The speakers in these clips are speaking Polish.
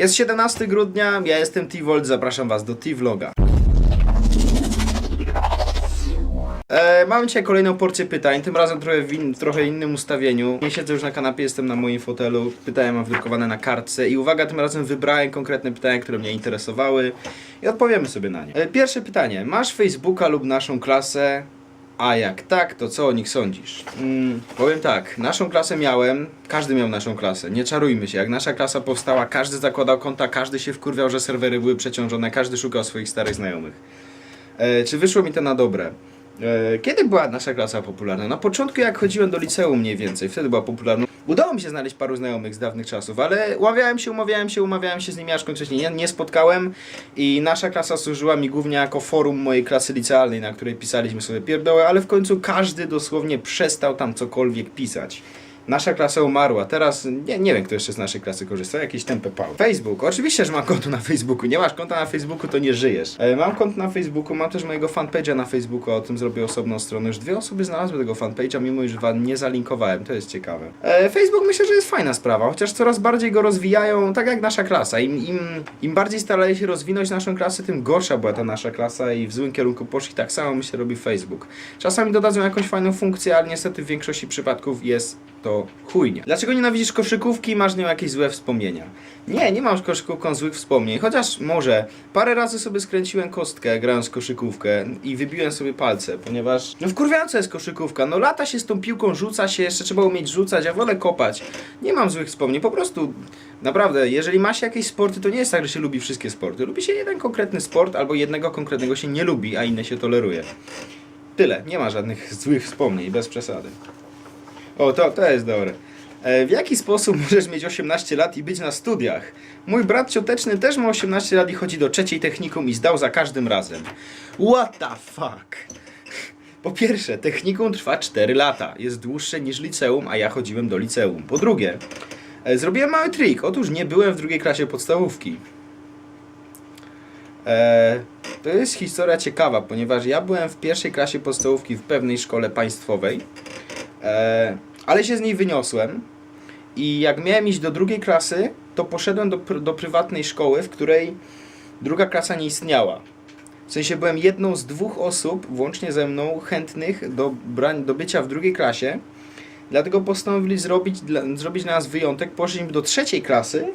Jest 17 grudnia, ja jestem T-Volt, zapraszam was do T-Vloga. E, mam dzisiaj kolejną porcję pytań, tym razem trochę w, in, trochę innym ustawieniu. Nie siedzę już na kanapie, jestem na moim fotelu. Pytania mam wydrukowane na kartce i uwaga, tym razem wybrałem konkretne pytania, które mnie interesowały i odpowiemy sobie na nie. E, pierwsze pytanie. Masz Facebooka lub naszą klasę? A jak tak, to co o nich sądzisz? Mm, powiem tak, naszą klasę miałem, każdy miał naszą klasę, nie czarujmy się, jak nasza klasa powstała, każdy zakładał konta, każdy się wkurwiał, że serwery były przeciążone, każdy szukał swoich starych znajomych. E, czy wyszło mi to na dobre? E, Kiedy była nasza klasa popularna? Na początku jak chodziłem do liceum mniej więcej, wtedy była popularna. Udało mi się znaleźć paru znajomych z dawnych czasów, ale umawiałem się, umawiałem się, umawiałem się z nimi, aż kończycznie nie, nie spotkałem i nasza klasa służyła mi głównie jako forum mojej klasy licealnej, na której pisaliśmy sobie pierdoły, ale w końcu każdy dosłownie przestał tam cokolwiek pisać. Nasza klasa umarła. Teraz nie, nie wiem, kto jeszcze z naszej klasy korzysta. Jakiś tempę pał. Facebook. Oczywiście, że mam konto na Facebooku. Nie masz konta na Facebooku, to nie żyjesz. E, mam konto na Facebooku, mam też mojego fanpage'a na Facebooku. O tym zrobię osobną stronę. Już dwie osoby znalazły tego fanpage'a, mimo iż wam nie zalinkowałem. To jest ciekawe. E, Facebook myślę, że jest fajna sprawa, chociaż coraz bardziej go rozwijają, tak jak nasza klasa. Im, im, im bardziej starali się rozwinąć naszą klasę, tym gorsza była ta nasza klasa i w złym kierunku poszli. Tak samo myślę robi Facebook. Czasami dodadzą jakąś fajną funkcję, ale niestety w większości przypadków jest to chujnie. Dlaczego nienawidzisz koszykówki i masz nią jakieś złe wspomnienia? Nie, nie mam z koszykówką złych wspomnień, chociaż może parę razy sobie skręciłem kostkę grając koszykówkę i wybiłem sobie palce, ponieważ no wkurwiająca jest koszykówka, no lata się z tą piłką, rzuca się, jeszcze trzeba umieć rzucać, ja wolę kopać. Nie mam złych wspomnień, po prostu naprawdę, jeżeli ma się jakieś sporty, to nie jest tak, że się lubi wszystkie sporty. Lubi się jeden konkretny sport albo jednego konkretnego się nie lubi, a inne się toleruje. Tyle, nie ma żadnych złych wspomnień, bez przesady. O, to, to jest dobre. E, W jaki sposób możesz mieć 18 lat i być na studiach? Mój brat cioteczny też ma 18 lat i chodzi do trzeciej technikum i zdał za każdym razem. What the fuck? Po pierwsze, technikum trwa 4 lata. Jest dłuższe niż liceum, a ja chodziłem do liceum. Po drugie, e, zrobiłem mały trik. Otóż nie byłem w drugiej klasie podstawówki. E, to jest historia ciekawa, ponieważ ja byłem w pierwszej klasie podstawówki w pewnej szkole państwowej. E, ale się z niej wyniosłem i jak miałem iść do drugiej klasy, to poszedłem do, do prywatnej szkoły, w której druga klasa nie istniała. W sensie byłem jedną z dwóch osób, włącznie ze mną, chętnych do, brań, do bycia w drugiej klasie. Dlatego postanowili zrobić, dla, zrobić dla nas wyjątek. Poszliśmy do trzeciej klasy,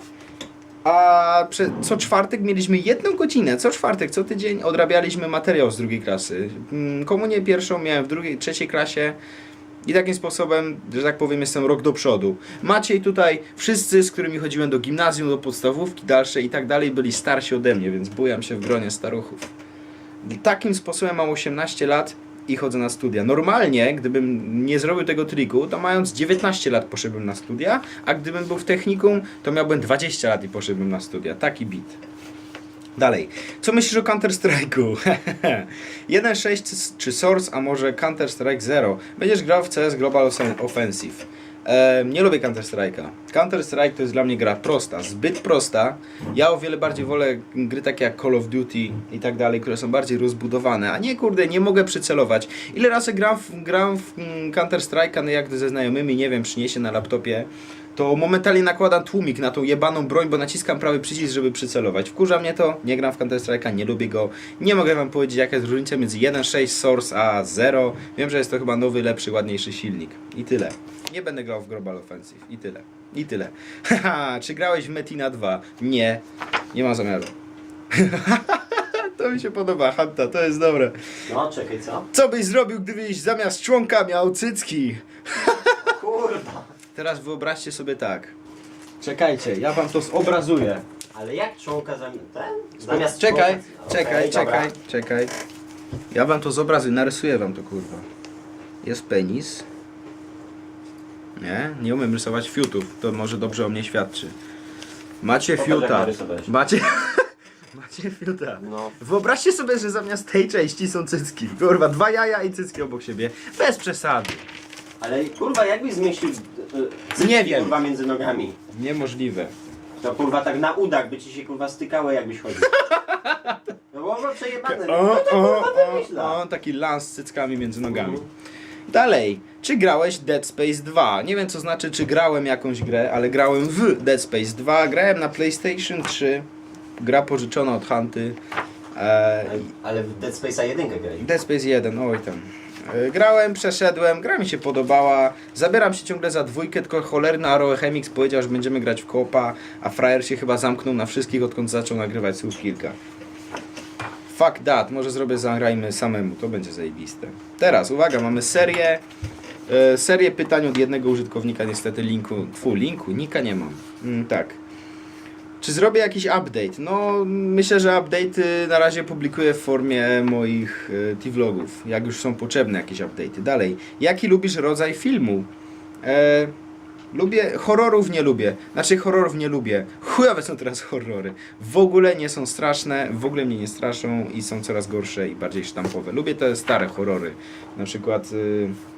a prze, co czwartek mieliśmy jedną godzinę. Co czwartek, co tydzień odrabialiśmy materiał z drugiej klasy. Mm, Komunię pierwszą miałem w drugiej, trzeciej klasie. I takim sposobem, że tak powiem, jestem rok do przodu. Maciej tutaj, wszyscy, z którymi chodziłem do gimnazjum, do podstawówki dalsze i tak dalej, byli starsi ode mnie, więc bujam się w gronie staruchów. Takim sposobem mam 18 lat i chodzę na studia. Normalnie, gdybym nie zrobił tego triku, to mając 19 lat poszedłbym na studia, a gdybym był w technikum, to miałbym 20 lat i poszedłbym na studia. Taki bit. Dalej. Co myślisz o Counter-Strike'u? 1.6 czy Source, a może Counter-Strike 0? Będziesz grał w CS Global Offensive. Ehm, nie lubię Counter-Strike'a. Counter-Strike to jest dla mnie gra prosta, zbyt prosta. Ja o wiele bardziej wolę gry takie jak Call of Duty i tak dalej, które są bardziej rozbudowane, a nie kurde, nie mogę przycelować. Ile razy gram w, gram w mm, Counter-Strike'a, no jak ze znajomymi, nie wiem, przyniesie na laptopie, to momentalnie nakładam tłumik na tą jebaną broń, bo naciskam prawy przycisk, żeby przycelować. Wkurza mnie to, nie gram w Counter-Strike'a, nie lubię go. Nie mogę wam powiedzieć, jaka jest różnica między 1.6 Source a 0. Wiem, że jest to chyba nowy, lepszy, ładniejszy silnik. I tyle. Nie będę grał w Global Offensive. I tyle. I tyle. Haha, czy grałeś w Metina 2? Nie. Nie mam zamiaru. to mi się podoba, Hanta, to jest dobre. No, czekaj, co? Co byś zrobił, gdybyś zamiast członka miał cycki? Kurwa. Teraz wyobraźcie sobie tak. Czekajcie, ja wam to zobrazuję. Ale jak członka zamiast ten? Zamiast Czekaj, członka- czekaj, Okej, dobra. czekaj, czekaj. Ja wam to zobrazuję, narysuję wam to kurwa. Jest penis. Nie, nie umiem rysować fiutów, to może dobrze o mnie świadczy. Macie Pokaż, jak fiuta. narysowałeś. Macie. Macie fiuta. No. Wyobraźcie sobie, że zamiast tej części są cycki. Kurwa, dwa jaja i cycki obok siebie. Bez przesady. Ale kurwa, jakbyś zmieścił y, Nie wiem. kurwa między nogami? Niemożliwe. To kurwa tak na udach by ci się kurwa stykały jakbyś chodził. No byłoby przejebane. O, No to o, kurwa o, wymyśla. o, taki lans z cyckami między nogami. Dalej, czy grałeś Dead Space 2? Nie wiem co znaczy, czy grałem jakąś grę, ale grałem w Dead Space 2. Grałem na PlayStation 3. Gra pożyczona od Hunty. E, Ale w Dead Space'a 1 grałeś. Dead Space 1, oj tam. E, Grałem, przeszedłem, gra mi się podobała. Zabieram się ciągle za dwójkę, tylko cholerny Aroe Chemix powiedział, że będziemy grać w kopa, a frajer się chyba zamknął na wszystkich, odkąd zaczął nagrywać słów kilka. Fuck that, może zrobię, zagrajmy samemu, to będzie zajebiste. Teraz, uwaga, mamy serię, e, serię pytań od jednego użytkownika, niestety linku, fu, linku, nika nie mam. Mm, tak. Czy zrobię jakiś update? No, myślę, że update'y na razie publikuję w formie moich e, T-vlogów, jak już są potrzebne jakieś update'y. Dalej, jaki lubisz rodzaj filmu? E, lubię, horrorów nie lubię, znaczy horrorów nie lubię. Chujowe są teraz horrory. W ogóle nie są straszne, w ogóle mnie nie straszą i są coraz gorsze i bardziej sztampowe. Lubię te stare horrory, na przykład... Y,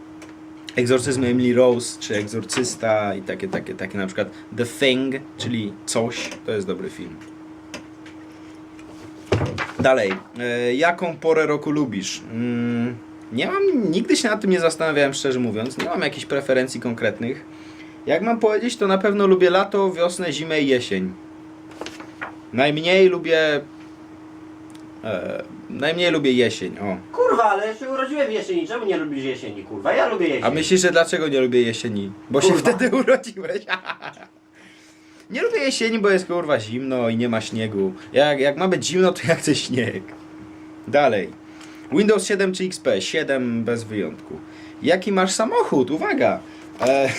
Egzorcyzm Emily Rose, czy Egzorcysta i takie, takie, takie na przykład The Thing, czyli Coś, to jest dobry film. Dalej, e, jaką porę roku lubisz? Mm, nie mam, nigdy się nad tym nie zastanawiałem, szczerze mówiąc. Nie mam jakichś preferencji konkretnych. Jak mam powiedzieć, to na pewno lubię lato, wiosnę, zimę i jesień. Najmniej lubię... E, najmniej lubię jesień, o. Kurwa, ale ja się urodziłem w jesieni. Czemu nie lubisz jesieni, kurwa? Ja lubię jesień. A myślisz, że dlaczego nie lubię jesieni? Bo się Kurwa. wtedy urodziłeś. nie lubię jesieni, bo jest kurwa zimno i nie ma śniegu. Jak, jak ma być zimno, to ja chcę śnieg. Dalej. Windows 7 czy XP? 7 bez wyjątku. Jaki masz samochód? Uwaga! E,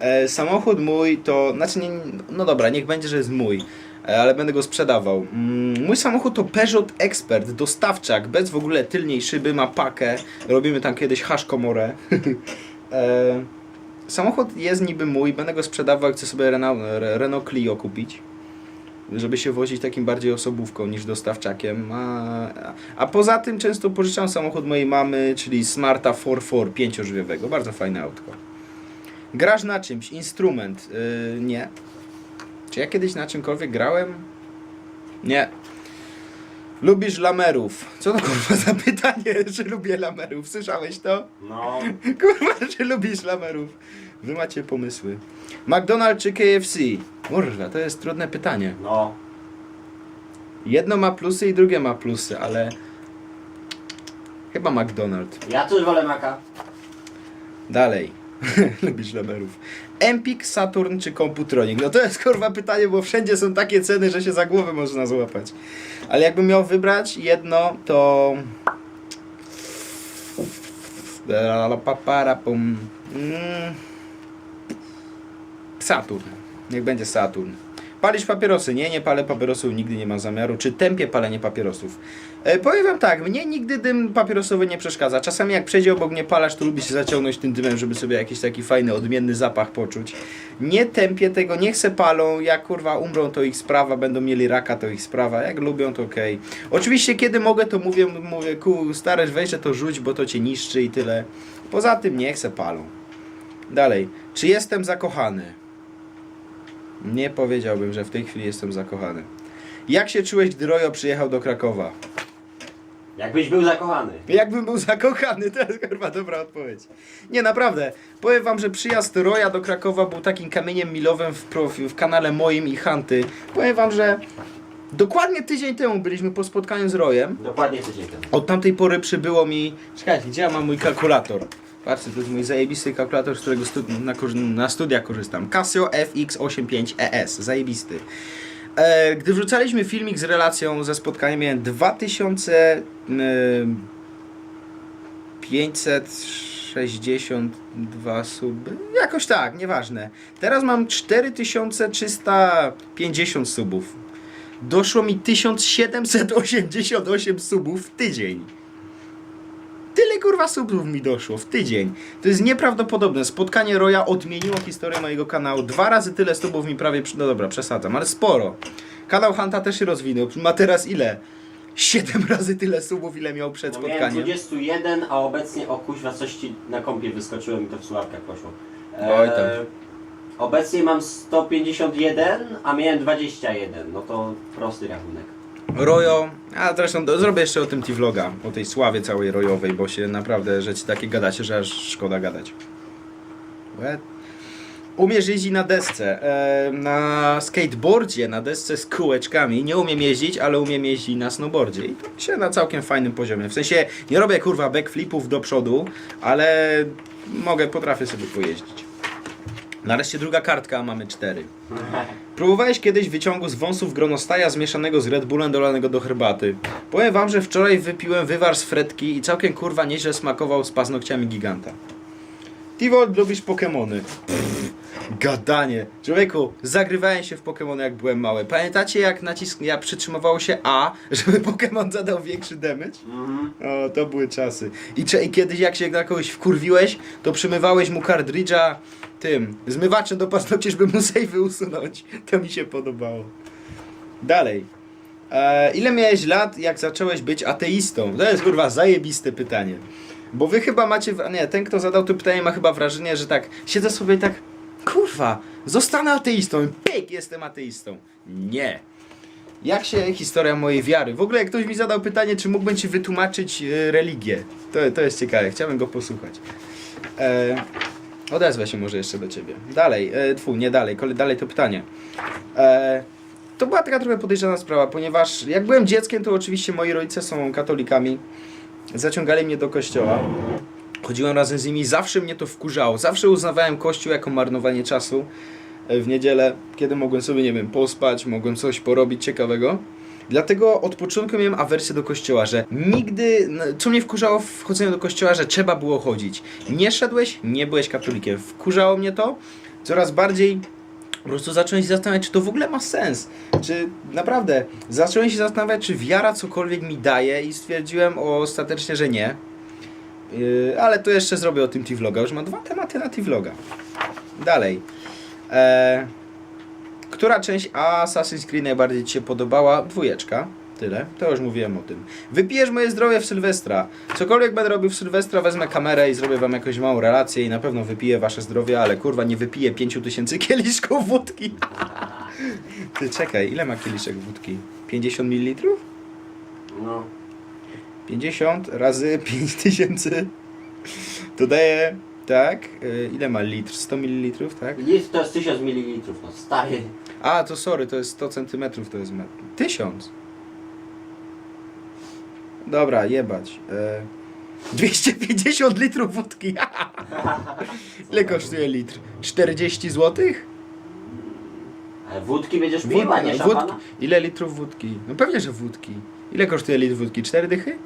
e, samochód mój to. Znaczy, nie, no dobra, niech będzie, że jest mój, ale będę go sprzedawał. Mm, mój samochód to Peugeot Expert, dostawczak, bez w ogóle tylniej szyby, ma pakę. Robimy tam kiedyś hash komorę. e, samochód jest niby mój, będę go sprzedawał, chcę sobie Renault, Re- Renault Clio kupić. Żeby się wozić takim bardziej osobówką niż dostawczakiem. A, a poza tym często pożyczam samochód mojej mamy, czyli Smarta 4.4 pięciodrzwiowego. Bardzo fajne autko. Grasz na czymś? Instrument? Yy, nie. Czy ja kiedyś na czymkolwiek grałem? Nie. Lubisz lamerów? Co to kurwa za pytanie, czy lubię lamerów? Słyszałeś to? No, Kurwa, czy lubisz lamerów? Wy macie pomysły. McDonald's czy KFC? Kurwa, to jest trudne pytanie. no. Jedno ma plusy i drugie ma plusy, ale... Chyba McDonald's. Ja też wolę maka. Dalej. Lubisz lamerów. Empik, Saturn czy Computronic? No to jest kurwa pytanie, bo wszędzie są takie ceny, że się za głowę można złapać. Ale jakbym miał wybrać jedno, to... Mm. Saturn. Niech będzie Saturn. Palisz papierosy? Nie, nie palę papierosów, nigdy nie mam zamiaru. Czy tępie palenie papierosów? E, powiem wam tak, mnie nigdy dym papierosowy nie przeszkadza. Czasami jak przejdzie obok mnie palacz, to lubi się zaciągnąć tym dymem, żeby sobie jakiś taki fajny, odmienny zapach poczuć. Nie tępię tego, niech se palą, jak kurwa umrą to ich sprawa, będą mieli raka to ich sprawa, jak lubią to okej. Oczywiście kiedy mogę to mówię, mówię ku stare weź, to rzuć, bo to cię niszczy i tyle. Poza tym niech se palą. Dalej, czy jestem zakochany? Nie powiedziałbym, że w tej chwili jestem zakochany. Jak się czułeś, gdy Rojo przyjechał do Krakowa? Jakbyś był zakochany. Jakbym był zakochany, to jest chyba dobra odpowiedź. Nie, naprawdę. Powiem wam, że przyjazd Roja do Krakowa był takim kamieniem milowym w, profi, w kanale moim i Hanty. Powiem wam, że dokładnie tydzień temu byliśmy po spotkaniu z Rojem. Dokładnie tydzień temu. Od tamtej pory przybyło mi... Czekajcie, gdzie ja mam mój kalkulator? Patrzcie, to jest mój zajebisty kalkulator, z którego na, na korzystam. Casio FX85ES, zajebisty. E, gdy wrzucaliśmy filmik z relacją ze spotkania, miałem 2000... E, 562 suby. Jakoś tak, nieważne. Teraz mam 4350 subów. Doszło mi 1788 subów w tydzień. Tyle kurwa subów mi doszło w tydzień. To jest nieprawdopodobne. Spotkanie Roya odmieniło historię mojego kanału. Dwa razy tyle subów mi prawie. No dobra, przesadzam, ale sporo. Kanał Hanta też się rozwinął. Ma teraz ile? Siedem razy tyle subów, ile miał przed No miałem spotkaniem. 21, a obecnie o kuźwa coś ci na kompie wyskoczyło mi to w słuchawkach poszło. Oj tam. obecnie mam 151, a miałem 21. No to prosty rachunek. Rojo, a zresztą do, zrobię jeszcze o tym T-vloga, o tej sławie całej rojowej, bo się naprawdę rzeczy takie gadacie, że aż szkoda gadać. What? Umiesz jeździć na desce, e, na skateboardzie, na desce z kółeczkami. Nie umiem jeździć, ale umiem jeździć na snowboardzie i to się na całkiem fajnym poziomie. W sensie nie robię kurwa backflipów do przodu, ale mogę, potrafię sobie pojeździć. Nareszcie druga kartka, mamy cztery. Próbowałeś kiedyś wyciągu z wąsów gronostaja zmieszanego z Red Bullem dolanego do herbaty. Powiem wam, że wczoraj wypiłem wywar z fretki i całkiem kurwa nieźle smakował z paznokciami giganta. Tivold, lubisz Pokemony. Gadanie. Człowieku, zagrywałem się w Pokemony jak byłem mały. Pamiętacie jak nacisk... ja przytrzymywało się A, żeby Pokemon zadał większy damage? Mhm. O, to były czasy. I, cze- I kiedyś jak się na kogoś wkurwiłeś, to przymywałeś mu kartridża tym, zmywaczem do paznokci, żeby mu sejwy usunąć. To mi się podobało. Dalej. E, ile miałeś lat, jak zacząłeś być ateistą? To jest kurwa zajebiste pytanie. Bo wy chyba macie, w- nie, ten kto zadał to pytanie ma chyba wrażenie, że tak, siedzę sobie i tak, kurwa, zostanę ateistą pyk, jestem ateistą. Nie. Jak się historia mojej wiary? W ogóle jak ktoś mi zadał pytanie, czy mógłbym ci wytłumaczyć e, religię. To, to jest ciekawe, chciałbym go posłuchać. E, odezwę się może jeszcze do ciebie. Dalej, e, tfu, nie dalej, kole, dalej to pytanie. E, to była taka trochę podejrzana sprawa, ponieważ jak byłem dzieckiem, to oczywiście moi rodzice są katolikami. Zaciągali mnie do kościoła. Chodziłem razem z nimi, zawsze mnie to wkurzało. Zawsze uznawałem kościół jako marnowanie czasu e, w niedzielę, kiedy mogłem sobie, nie wiem, pospać, mogłem coś porobić ciekawego. Dlatego od początku miałem awersję do kościoła, że nigdy, co mnie wkurzało w chodzeniu do kościoła, że trzeba było chodzić. Nie szedłeś, nie byłeś katolikiem. Wkurzało mnie to coraz bardziej. Po prostu zacząłem się zastanawiać, czy to w ogóle ma sens. Czy naprawdę zacząłem się zastanawiać, czy wiara cokolwiek mi daje i stwierdziłem ostatecznie, że nie. Yy, ale to jeszcze zrobię o tym T-Vloga. Już mam dwa tematy na T-Vloga. Dalej. Eee, która część Assassin's Creed najbardziej Ci się podobała? Dwójeczka. Tyle. To już mówiłem o tym. Wypijesz moje zdrowie w Sylwestra. Cokolwiek będę robił w Sylwestra, wezmę kamerę i zrobię wam jakąś małą relację i na pewno wypiję wasze zdrowie, ale kurwa nie wypiję 5000 kieliszków wódki. Ty czekaj, ile ma kieliszek wódki? 50 ml? No. 50 razy 5000 to daje, tak, y, ile ma litr? 100 ml, tak? Litr to jest 1000 ml, no stary. A, to sorry, to jest 100 cm, to jest metr. 1000. Dobra, jebać. E, 250 litrów wódki. Ile kosztuje litr? 40 zł? Ale wódki będziesz pił, a nie szampana? Ile litrów wódki? No pewnie, że wódki. Ile kosztuje litr wódki? 4 dychy?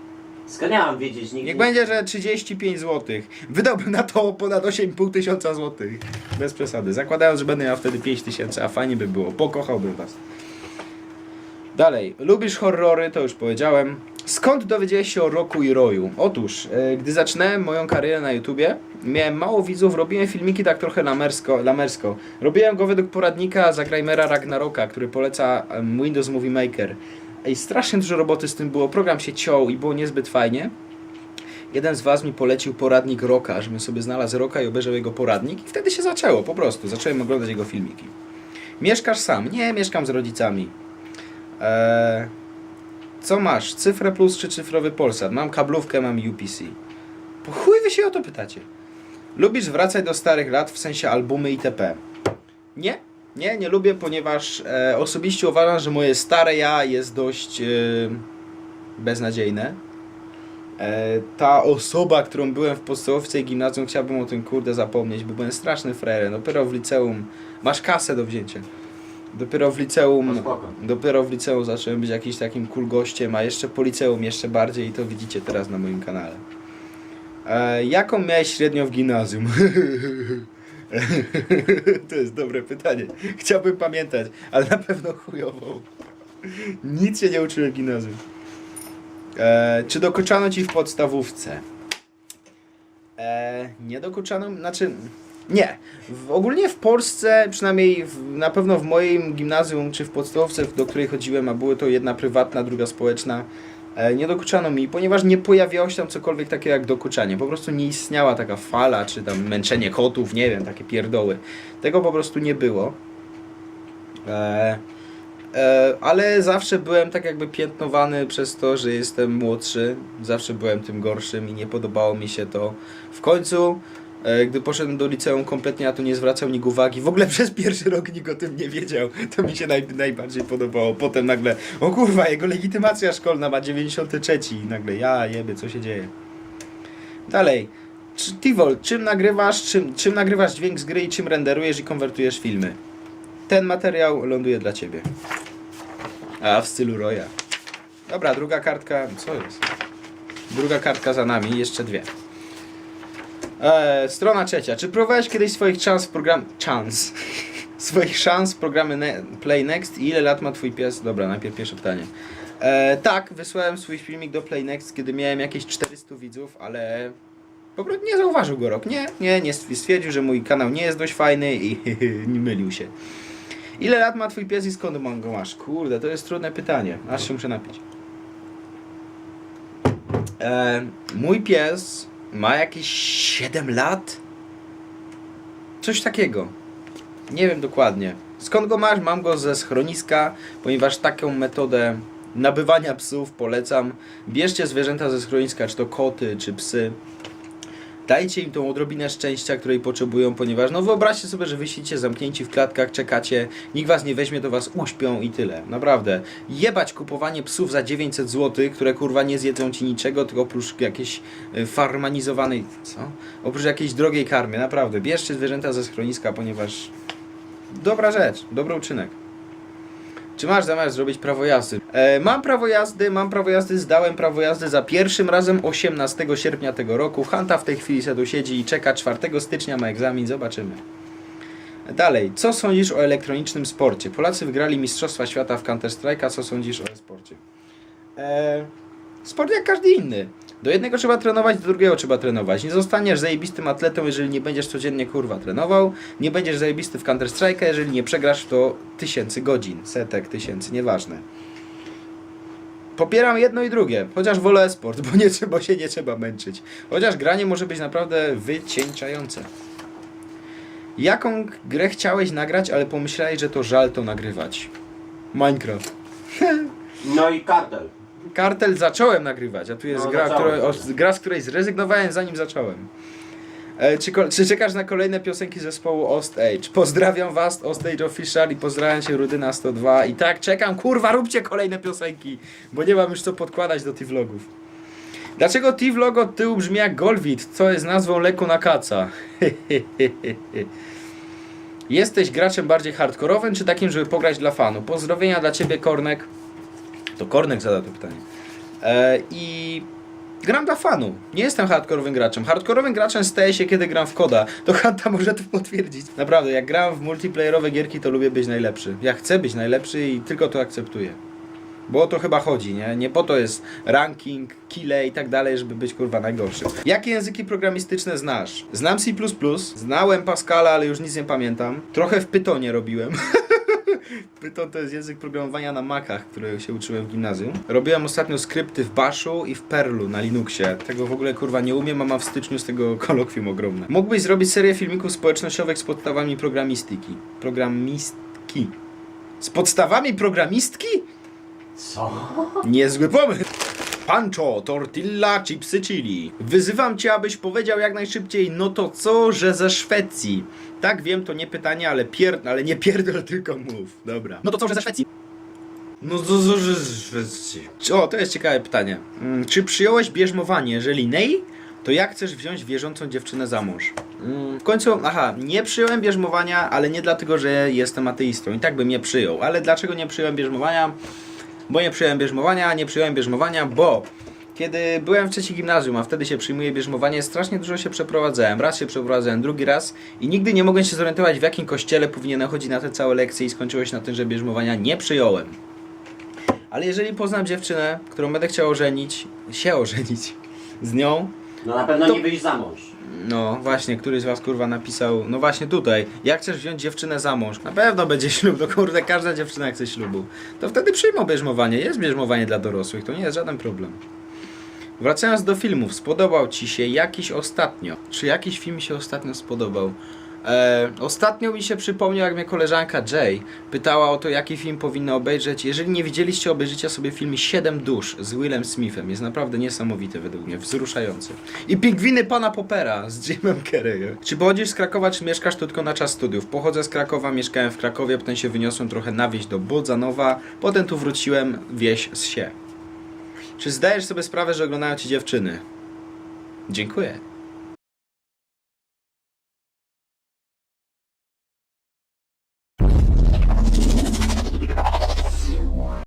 Skąd wiedzieć? Nigdy Niech będzie, że 35 zł. Wydałbym na to ponad 8,5 tysiąca złotych. Bez przesady. Zakładając, że będę miał wtedy 5 tysięcy, a fajnie by było. Pokochałbym was. Dalej. Lubisz horrory? To już powiedziałem. Skąd dowiedziałeś się o Roku i Roju? Otóż, e, gdy zaczynałem moją karierę na YouTubie, miałem mało widzów, robiłem filmiki tak trochę lamersko. lamersko. Robiłem go według poradnika Zagrajmera Ragnaroka, który poleca Windows Movie Maker. I strasznie dużo roboty z tym było. Program się ciął i było niezbyt fajnie. Jeden z was mi polecił poradnik Roka, żebym sobie znalazł Roka i obejrzał jego poradnik i wtedy się zaczęło, po prostu. Zacząłem oglądać jego filmiki. Mieszkasz sam? Nie, mieszkam z rodzicami. Eee, co masz? Cyfrę plus czy cyfrowy Polsat? Mam kablówkę, mam UPC. Po chuj wy się o to pytacie. Lubisz wracać do starych lat, w sensie albumy itp. Nie, nie, nie lubię, ponieważ e, osobiście uważam, że moje stare ja jest dość e, beznadziejne. E, ta osoba, którą byłem w podstawówce i gimnazjum, chciałbym o tym kurde zapomnieć, bo byłem straszny frajerem. Dopiero w liceum, masz kasę do wzięcia. Dopiero w liceum, No dopiero w liceum zacząłem być jakimś takim cool gościem, a jeszcze po liceum jeszcze bardziej i to widzicie teraz na moim kanale. E, jaką miałeś średnią w gimnazjum? to jest dobre pytanie. Chciałbym pamiętać, ale na pewno chujową. Nic się nie uczyłem w gimnazjum. E, czy dokuczano ci w podstawówce? E, nie dokuczano, znaczy nie. W, ogólnie w Polsce, przynajmniej w, na pewno w moim gimnazjum czy w podstawówce, do której chodziłem, a były to jedna prywatna, druga społeczna, nie dokuczano mi, ponieważ nie pojawiało się tam cokolwiek takiego jak dokuczanie. Po prostu nie istniała taka fala, czy tam męczenie kotów, nie wiem, takie pierdoły. Tego po prostu nie było. E, E, ale zawsze byłem tak jakby piętnowany przez to, że jestem młodszy. Zawsze byłem tym gorszym i nie podobało mi się to. W końcu, e, gdy poszedłem do liceum, kompletnie na to nie zwracał nikt uwagi. W ogóle przez pierwszy rok nikt o tym nie wiedział. To mi się naj, najbardziej podobało. Potem nagle, o kurwa, jego legitymacja szkolna ma 93 i nagle, ja jeby, co się dzieje. Dalej. Tivol, czym nagrywasz, czym, czym nagrywasz dźwięk z gry i czym renderujesz i konwertujesz filmy? Ten materiał ląduje dla ciebie. A, w stylu Roya. Dobra, druga kartka. Co jest? Druga kartka za nami, jeszcze dwie. Eee, strona trzecia. Czy próbowałeś kiedyś swoich szans w program... Chance. swoich szans w programie ne- Play Next i ile lat ma twój pies? Dobra, najpierw pierwsze pytanie. Eee, tak, wysłałem swój filmik do Play Next, kiedy miałem jakieś 400 widzów, ale po prostu nie zauważył go rok. Nie, nie, nie stwierdził, że mój kanał nie jest dość fajny i nie mylił się. Ile lat ma twój pies i skąd go masz? Kurde, to jest trudne pytanie. Aż się muszę napić. E, mój pies ma jakieś 7 lat? Coś takiego. Nie wiem dokładnie. Skąd go masz? Mam go ze schroniska, ponieważ taką metodę nabywania psów polecam. Bierzcie zwierzęta ze schroniska, czy to koty, czy psy. Dajcie im tą odrobinę szczęścia, której potrzebują, ponieważ no wyobraźcie sobie, że wy siedzicie zamknięci w klatkach, czekacie, nikt was nie weźmie, to was uśpią i tyle. Naprawdę. Jebać kupowanie psów za 900 zł, które kurwa nie zjedzą ci niczego, tylko oprócz jakiejś y, farmanizowanej, co? Oprócz jakiejś drogiej karmy, naprawdę. Bierzcie zwierzęta ze schroniska, ponieważ dobra rzecz, dobry uczynek. Czy masz zamiar zrobić prawo jazdy? E, mam prawo jazdy, mam prawo jazdy, zdałem prawo jazdy za pierwszym razem 18 sierpnia tego roku. Hanta w tej chwili se siedzi i czeka 4 stycznia ma egzamin, zobaczymy. Dalej, co sądzisz o elektronicznym sporcie? Polacy wygrali Mistrzostwa Świata w Counter-Strike'a, co sądzisz o e-sporcie? E, sport jak każdy inny. Do jednego trzeba trenować, do drugiego trzeba trenować. Nie zostaniesz zajebistym atletą, jeżeli nie będziesz codziennie kurwa trenował. Nie będziesz zajebisty w Counter Strike'a, jeżeli nie przegrasz to tysięcy godzin, setek tysięcy, nieważne. Popieram jedno i drugie, chociaż wolę esport, bo, nie, trzeba- się nie trzeba męczyć. Chociaż granie może być naprawdę wycieńczające. Jaką grę chciałeś nagrać, ale pomyślałeś, że to żal to nagrywać? Minecraft. No i kartel. Kartel zacząłem nagrywać, a tu jest No, gra, zacząłeś. o, gra, z której zrezygnowałem zanim zacząłem. E, czy, ko- czy czekasz na kolejne piosenki zespołu Ost Age? Pozdrawiam was, Ost Age Official i pozdrawiam cię Rudyna 102 i tak czekam, kurwa róbcie kolejne piosenki, bo nie mam już co podkładać do tych vlogów. Dlaczego T-vlog od tyłu brzmi jak Golwit, co jest nazwą leku na kaca? Jesteś graczem bardziej hardkorowym, czy takim, żeby pograć dla fanu? Pozdrowienia dla ciebie, Kornek. To Kornek zada to pytanie. E, I gram dla fanu. Nie jestem hardkorowym graczem. Hardkorowym graczem staję się, kiedy gram w koda. To Hanta może to potwierdzić. Naprawdę, jak gram w multiplayerowe gierki, to lubię być najlepszy. Ja chcę być najlepszy i tylko to akceptuję. Bo o to chyba chodzi, nie? Nie po to jest ranking, kile i tak dalej, żeby być kurwa najgorszym. Jakie języki programistyczne znasz? Znam C++, znałem Pascala, ale już nic nie pamiętam. Trochę w Pythonie robiłem. Python to jest język programowania na Macach, którego się uczyłem w gimnazjum. Robiłem ostatnio skrypty w Bashu i w Perlu na Linuxie. Tego w ogóle kurwa nie umiem, a mam w styczniu z tego kolokwium ogromne. Mógłbyś zrobić serię filmików społecznościowych z podstawami programistyki. Programistki. Z podstawami programistki? Co? Niezły pomysł. Pancho, tortilla, chipsy chili. Wyzywam cię, abyś powiedział jak najszybciej, no to co, że ze Szwecji. Tak, wiem, to nie pytanie, ale pier... ale nie pierdol, tylko mów. Dobra. No to co, że ze Szwecji? No to co, że ze Szwecji. O, to jest ciekawe pytanie. Mm, Czy przyjąłeś bierzmowanie? Jeżeli nie, to jak chcesz wziąć wierzącą dziewczynę za mąż? Mm, W końcu, aha, nie przyjąłem bierzmowania, ale nie dlatego, że jestem ateistą. I tak bym nie przyjął. Ale dlaczego nie przyjąłem bierzmowania? Bo nie przyjąłem bierzmowania, nie przyjąłem bierzmowania, bo kiedy byłem w trzeciej gimnazjum, a wtedy się przyjmuje bierzmowanie, strasznie dużo się przeprowadzałem. Raz się przeprowadzałem, drugi raz i nigdy nie mogłem się zorientować, w jakim kościele powinienem chodzić na te całe lekcje i skończyło się na tym, że bierzmowania nie przyjąłem. Ale jeżeli poznam dziewczynę, którą będę chciał ożenić, się ożenić z nią, No na pewno To- nie wyjść za mąż. no właśnie, któryś z was kurwa napisał, no właśnie tutaj, jak chcesz wziąć dziewczynę za mąż? Na pewno będzie ślub, no kurde, każda dziewczyna chce ślubu. To wtedy przyjmą bierzmowanie, jest bierzmowanie dla dorosłych, to nie jest żaden problem. Wracając do filmów, spodobał ci się jakiś ostatnio? Czy jakiś film się ostatnio spodobał? E, ostatnio mi się przypomniał, jak mnie koleżanka Jay pytała o to, jaki film powinno obejrzeć. Jeżeli nie widzieliście, obejrzyjcie sobie film Siedem dusz z Willem Smithem. Jest naprawdę niesamowity według mnie, wzruszający. I Pingwiny Pana Popera z Jimem Carreyem. Czy pochodzisz z Krakowa, czy mieszkasz tu tylko na czas studiów? Pochodzę z Krakowa, mieszkałem w Krakowie, potem się wyniosłem trochę na wieś do Bodzanowa, potem tu wróciłem, wieś z sie. Czy zdajesz sobie sprawę, że oglądają ci dziewczyny? Dziękuję.